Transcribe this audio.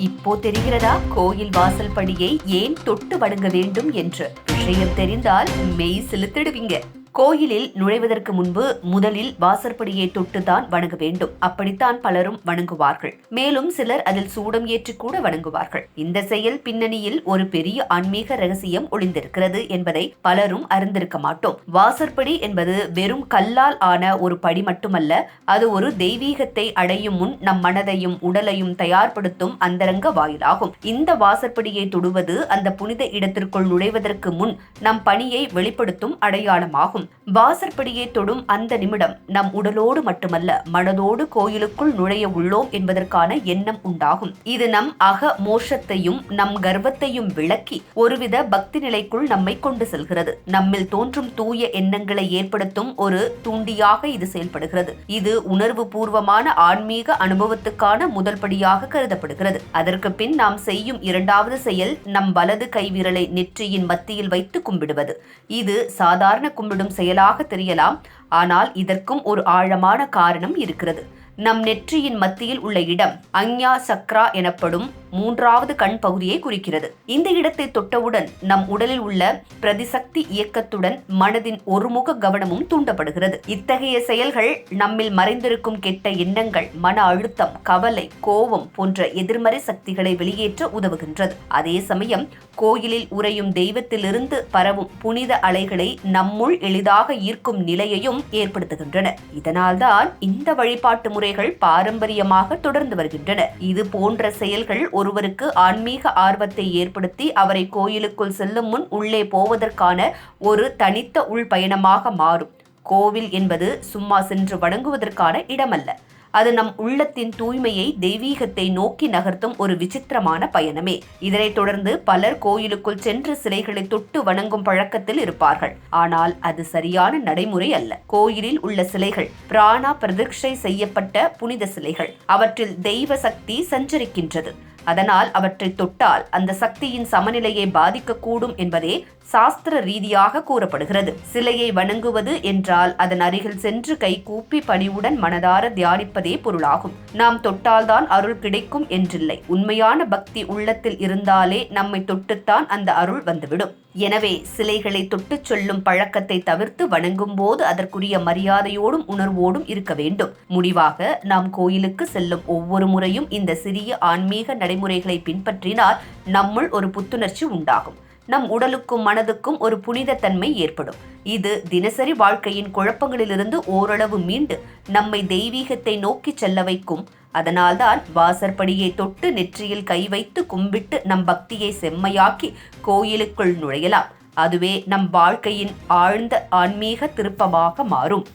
இப்போ தெரிகிறதா? கோயில் வாசல் படியை ஏன் தொட்டு வணங்க வேண்டும் என்று? விஷயம் தெரிந்தால் மெய் செலுத்திடுவீங்க. கோயிலில் நுழைவதற்கு முன்பு முதலில் வாசற்படியை தொட்டுதான் வணங்க வேண்டும். அப்படித்தான் பலரும் வணங்குவார்கள். மேலும் சிலர் அதில் சூடம் ஏற்றி கூட வணங்குவார்கள். இந்த செயல் பின்னணியில் ஒரு பெரிய ஆன்மீக ரகசியம் ஒளிந்திருக்கிறது என்பதை பலரும் அறிந்திருக்க மாட்டோம். வாசற்படி என்பது வெறும் கல்லால் ஆன ஒரு படி மட்டுமல்ல அது ஒரு தெய்வீகத்தை அடையும் முன் நம் மனதையும் உடலையும் தயார்படுத்தும் அந்தரங்க வாயிலாகும். இந்த வாசற்படியை தொடுவது அந்த புனித இடத்திற்குள் நுழைவதற்கு முன் நம் பணியை வெளிப்படுத்தும் அடையாளமாகும். இருக்கும். வாசற்படியை தொடும் அந்த நிமிடம் நம் உடலோடு மட்டுமல்ல மனதோடு கோயிலுக்குள் நுழைய உள்ளோம் என்பதற்கான எண்ணம் உண்டாகும். இது நம் அக மோஷத்தையும் நம் கர்வத்தையும் விளக்கி ஒருவித பக்தி நிலைக்குள் நம்மை கொண்டு செல்கிறது. நம்மில் தோன்றும் தூய எண்ணங்களை ஏற்படுத்தும் ஒரு தூண்டியாக இது செயல்படுகிறது. இது உணர்வு பூர்வமான ஆன்மீக அனுபவத்துக்கான முதல் படியாக கருதப்படுகிறது. அதற்கு பின் நாம் செய்யும் இரண்டாவது செயல் நம் வலது கைவிரலை நெற்றியின் மத்தியில் வைத்து கும்பிடுவது. இது சாதாரண கும்பிடும் செயலாக தெரியலாம். ஆனால் இதற்கும் ஒரு ஆழமான காரணம் இருக்கிறது. நம் நெற்றியின் மத்தியில் உள்ள இடம் அஞ்ஞா சக்ரா எனப்படும் மூன்றாவது கண் பகுதியை குறிக்கிறது. இந்த இடத்தை தொட்டவுடன் நம் உடலில் உள்ள பிரதிசக்தி இயக்கத்துடன் மனதின் ஒருமுக கவனமும் தூண்டப்படுகிறது. இத்தகைய செயல்கள் நம்மில் மறைந்திருக்கும் கெட்ட எண்ணங்கள் மன அழுத்தம் கவலை கோபம் போன்ற எதிர்மறை சக்திகளை வெளியேற்ற உதவுகின்றது. அதே சமயம் கோயிலில் உறையும் தெய்வத்திலிருந்து பரவும் புனித அலைகளை நம்முள் எளிதாக ஈர்க்கும் நிலையையும் ஏற்படுத்துகின்றன. இதனால்தான் இந்த வழிபாட்டு முறைகள் பாரம்பரியமாக தொடர்ந்து வருகின்றன. இது போன்ற செயல்கள் ஒருவருக்கு ஆன்மீக ஆர்வத்தை ஏற்படுத்தி அவரை கோயிலுக்குள் செல்லும் முன் உள்ளே போவதற்கான ஒரு தனித்த உள் பயணமாக மாறும். கோவில் என்பது சும்மா சென்று வணங்குவதற்கான இடமல்ல. அது நம் உள்ளத்தின் தூய்மையை தெய்வீகத்தை நோக்கி நகர்த்தும் ஒரு விசித்திரமான பயணமே. இதனைத் தொடர்ந்து பலர் கோயிலுக்குள் சென்று சிலைகளை தொட்டு வணங்கும் பழக்கத்தில் இருப்பார்கள். ஆனால் அது சரியான நடைமுறை அல்ல. கோயிலில் உள்ள சிலைகள் பிராணா பிரதிஷ்டை செய்யப்பட்ட புனித சிலைகள் அவற்றில் தெய்வ சக்தி சஞ்சரிக்கின்றது. அதனால் அவற்றை தொட்டால் அந்த சக்தியின் சமநிலையை பாதிக்கக்கூடும் என்பதே சாஸ்திர ரீதியாக கூறப்படுகிறது. சிலையை வணங்குவது என்றால் அதன் அருகில் சென்று கை கூப்பி பணிவுடன் மனதார தியானிப்பதே பொருளாகும். நாம் தொட்டால்தான் அருள் கிடைக்கும் என்றில்லை. உண்மையான பக்தி உள்ளத்தில் இருந்தாலே நம்மை தொட்டுத்தான் அந்த அருள் வந்துவிடும். எனவே சிலைகளை தொட்டுச் சொல்லும் பழக்கத்தை தவிர்த்து வணங்கும் போது அதற்குரிய மரியாதையோடும் உணர்வோடும் இருக்க வேண்டும். முடிவாக நாம் கோயிலுக்கு செல்லும் ஒவ்வொரு முறையும் இந்த சிறிய ஆன்மீக நடைமுறைகளை பின்பற்றினால் நம்முள் ஒரு புத்துணர்ச்சி உண்டாகும். நம் உடலுக்கும் மனதுக்கும் ஒரு புனிதத்தன்மை ஏற்படும். இது தினசரி வாழ்க்கையின் குழப்பங்களிலிருந்து ஓரளவு மீண்டு நம்மை தெய்வீகத்தை நோக்கி செல்ல வைக்கும். அதனால்தான் வாசற்படியை தொட்டு நெற்றியில் கை வைத்து கும்பிட்டு நம் பக்தியை செம்மையாக்கி கோயிலுக்குள் நுழையலாம். அதுவே நம் வாழ்க்கையின் ஆழ்ந்த ஆன்மீக திருப்பமாக மாறும்.